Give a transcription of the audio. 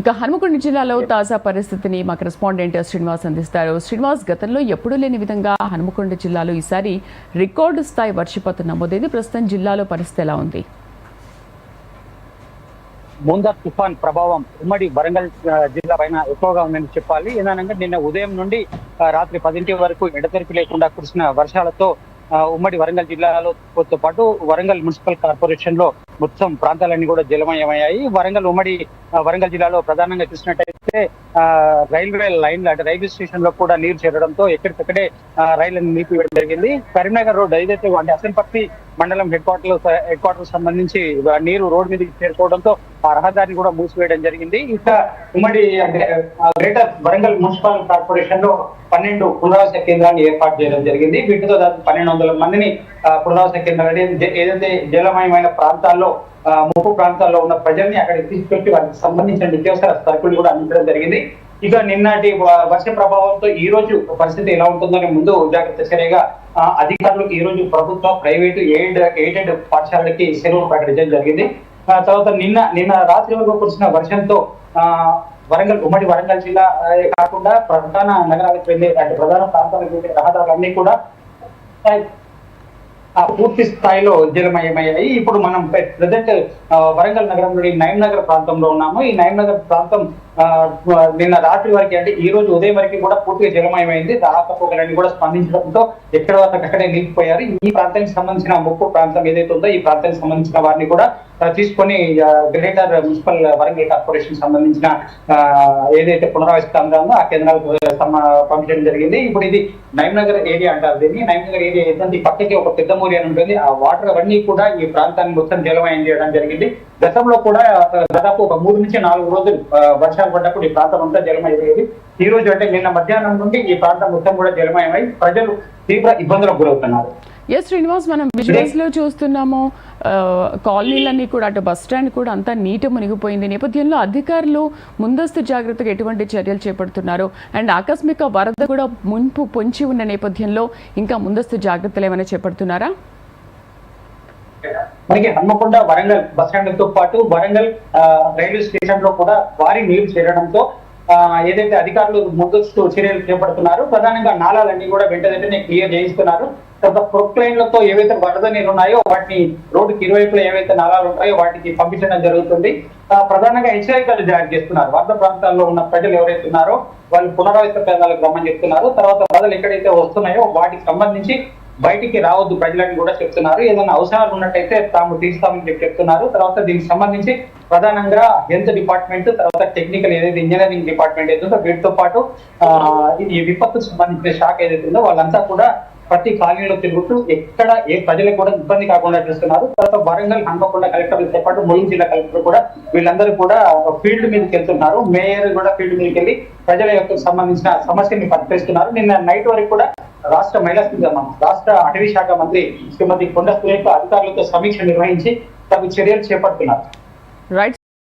ఇక హనుమకొండ జిల్లాలో తాజా పరిస్థితిని మా కరెస్పాండెంట్ శ్రీనివాస్ అందిస్తారు. శ్రీనివాస్ గతంలో ఎప్పుడూ లేని విధంగా హనుమకొండ జిల్లాలో ఈసారి రికార్డు స్థాయి వర్షపాతం నమోదైంది. ప్రస్తుతం జిల్లాలో పరిస్థితి ఎలా ఉంది? ముందర్ తుఫాన్ ప్రభావం ఉమ్మడి వరంగల్ జిల్లా పైన ఎక్కువగా ఉందని చెప్పాలి. ఏంటంటే నిన్న ఉదయం నుండి రాత్రి పదింటి వరకు ఎడతెరిపి లేకుండా కురిసిన వర్షాలతో ఉమ్మడి వరంగల్ జిల్లాలో పాటు వరంగల్ మున్సిపల్ కార్పొరేషన్లో మొత్తం ప్రాంతాలన్నీ కూడా జలమయమయ్యాయి. వరంగల్ ఉమ్మడి వరంగల్ జిల్లాలో ప్రధానంగా చూసినట్టయితే రైల్వే లైన్ అంటే రైల్వే స్టేషన్లో కూడా నీరు చేరడంతో ఎక్కడికక్కడే రైలు రైళ్ళను నిలిపివేయడం జరిగింది. కరీంనగర్ రోడ్ ఏదైతే అంటే అసన్పర్తి మండలం హెడ్ క్వార్టర్ హెడ్ క్వార్టర్ సంబంధించి నీరు రోడ్ మీదకి చేరుకోవడంతో ఆ రహదారిని కూడా మూసివేయడం జరిగింది. ఇంకా ఉమ్మడి అంటే గ్రేటర్ వరంగల్ మున్సిపల్ కార్పొరేషన్లో పన్నెండు పునరావాస కేంద్రాన్ని ఏర్పాటు చేయడం జరిగింది. వీటితో దాదాపు పన్నెండు వందల మందిని పునరావాస కేంద్రాలు ఏదైతే జలమయమైన ప్రాంతాల్లో ప్రాంతాల్లో ముప్పు ప్రాంతాల్లో ఉన్న ప్రజల్ని అక్కడికి తీసుకొచ్చి వారికి సంబంధించిన నిత్యావసర సరుకులు కూడా అందించడం జరిగింది. ఇక నిన్నటి వర్ష ప్రభావంతో ఈ రోజు పరిస్థితి ఎలా ఉంటుందని ముందు జాగ్రత్త చర్యగా అధికారులకు అధికారులు ఈ రోజు ప్రభుత్వ ప్రైవేటు ఎయిడ్ ఎయిడెడ్ పాఠశాలలకి సెలవులు ప్రకటించడం జరిగింది. తర్వాత నిన్న నిన్న రాత్రి వరకు కురిసిన వర్షంతో ఆ వరంగల్ ఉమ్మడి వరంగల్ జిల్లా కాకుండా ప్రధాన నగరాలకు వెళ్ళే ప్రధాన ప్రాంతాలకు వెళ్ళే రహదారులన్నీ కూడా పూర్తి స్థాయిలో జలమయమయ్యాయి ఇప్పుడు మనం ప్రజెంట్ వరంగల్ నగరంలోని నయం నగర్ ప్రాంతంలో ఉన్నాము. ఈ నయం నగర్ ప్రాంతం నిన్న రాత్రి వరకు అంటే ఈ రోజు ఉదయం వరకు కూడా పూర్తిగా జలమయమైంది. రాకపోకలన్నీ కూడా స్పందించడంతో ఎక్కడ వరకు అక్కడే నిలిచిపోయారు. ఈ ప్రాంతానికి సంబంధించిన ముప్పు ప్రాంతం ఏదైతే ఉందో ఈ ప్రాంతానికి సంబంధించిన వారిని కూడా తీసుకొని గ్రేటర్ మున్సిపల్ వరంగల్ కార్పొరేషన్ సంబంధించిన ఆ, ఏదైతే పునరావాస ఆ కేంద్రాలకు పంపించడం జరిగింది. ఇప్పుడు ఇది నయం నగర్ ఏరియా అంటారు దీన్ని. నయం నగర్ ఏరియా ఏంటంటే ఈ పక్కకి ఒక పెద్ద మూరి అని ఉంటుంది. ఆ వాటర్ అవన్నీ కూడా ఈ ప్రాంతాన్ని మొత్తం జలమయం చేయడం జరిగింది. గతంలో కూడా దాదాపు ఒక మూడు నుంచి నాలుగు రోజులు వర్షాలు పడ్డప్పుడు ఈ ప్రాంతం అంతా జలమయ్యేది ఈ రోజు అంటే నిన్న మధ్యాహ్నం నుండి ఈ ప్రాంతం మొత్తం కూడా జలమయమై ప్రజలు తీవ్ర ఇబ్బందులకు గురవుతున్నారు. ఎస్ శ్రీనివాస్ మనం విజువల్స్లో చూస్తున్నాము. కాలనీలన్నీ కూడా అటు బస్ స్టాండ్ కూడా అంతా నీట మునిగిపోయింది. నేపథ్యంలో అధికారులు ముందస్తు జాగ్రత్తగా ఎటువంటి చర్యలు చేపడుతున్నారు? అండ్ ఆకస్మిక వరద కూడా మున్పు పొంచి ఉన్న నేపథ్యంలో ఇంకా ముందస్తు జాగ్రత్తలు ఏమైనా చేపడుతున్నారా? మనకి హన్మకొండ వరంగల్ బస్ స్టాండ్తో పాటు వరంగల్ రైల్వే స్టేషన్లో కూడా భారీ నీరు చేరడంతో ఏదైతే అధికారులు ముందస్తు చర్యలు చేపడుతున్నారు ప్రధానంగా నాళాలన్నీ కూడా వెంటనే క్లియర్ చేయిస్తున్నారు. తర్వాత ప్రొక్లైన్లతో ఏవైతే వరద నీరు ఉన్నాయో వాటిని రోడ్డుకి ఇరువైపులా ఏవైతే నాళాలు ఉంటాయో వాటికి పంపించడం జరుగుతుంది. ఆ, ప్రధానంగా హెచ్చరికలు జారీ చేస్తున్నారు. వరద ప్రాంతాల్లో ఉన్న ప్రజలు ఎవరైతే ఉన్నారో వాళ్ళు పునరావాస కేంద్రాలకు రమ్మని చెప్తున్నారు. తర్వాత వరదలు ఎక్కడైతే వస్తున్నాయో వాటికి సంబంధించి బయటికి రావద్దు ప్రజలకు కూడా చెప్తున్నారు. ఏదైనా అవసరాలు ఉన్నట్టయితే తాము తీస్తామని చెప్పి చెప్తున్నారు. తర్వాత దీనికి సంబంధించి ప్రధానంగా హెల్త్ డిపార్ట్మెంట్ తర్వాత టెక్నికల్ ఏదైతే ఇంజనీరింగ్ డిపార్ట్మెంట్ ఏదైతే వీటితో పాటు ఈ విపత్తుకు సంబంధించిన శాఖ ఏదైతే ఉందో వాళ్ళంతా కూడా ప్రతి కాలనీలో తిరుగుతూ ఎక్కడ ఏ ప్రజలకు కూడా ఇబ్బంది కాకుండా చేస్తున్నారు. తర్వాత వరంగల్ హన్మకొండ కలెక్టర్లతో పాటు ములుగు జిల్లా కలెక్టర్ కూడా వీళ్ళందరూ కూడా ఫీల్డ్ మీదకి వెళ్తున్నారు. మేయర్ కూడా ఫీల్డ్ మీదకి వెళ్ళి ప్రజల యొక్క సంబంధించిన సమస్యని పరిష్కరిస్తున్నారు నిన్న నైట్ వరకు కూడా రాష్ట్ర మహిళా రాష్ట్ర అటవీ శాఖ మంత్రి శ్రీమతి కొండ సురేఖ అధికారులతో సమీక్ష నిర్వహించి తగు చర్యలు చేపడుతున్నారు. రైట్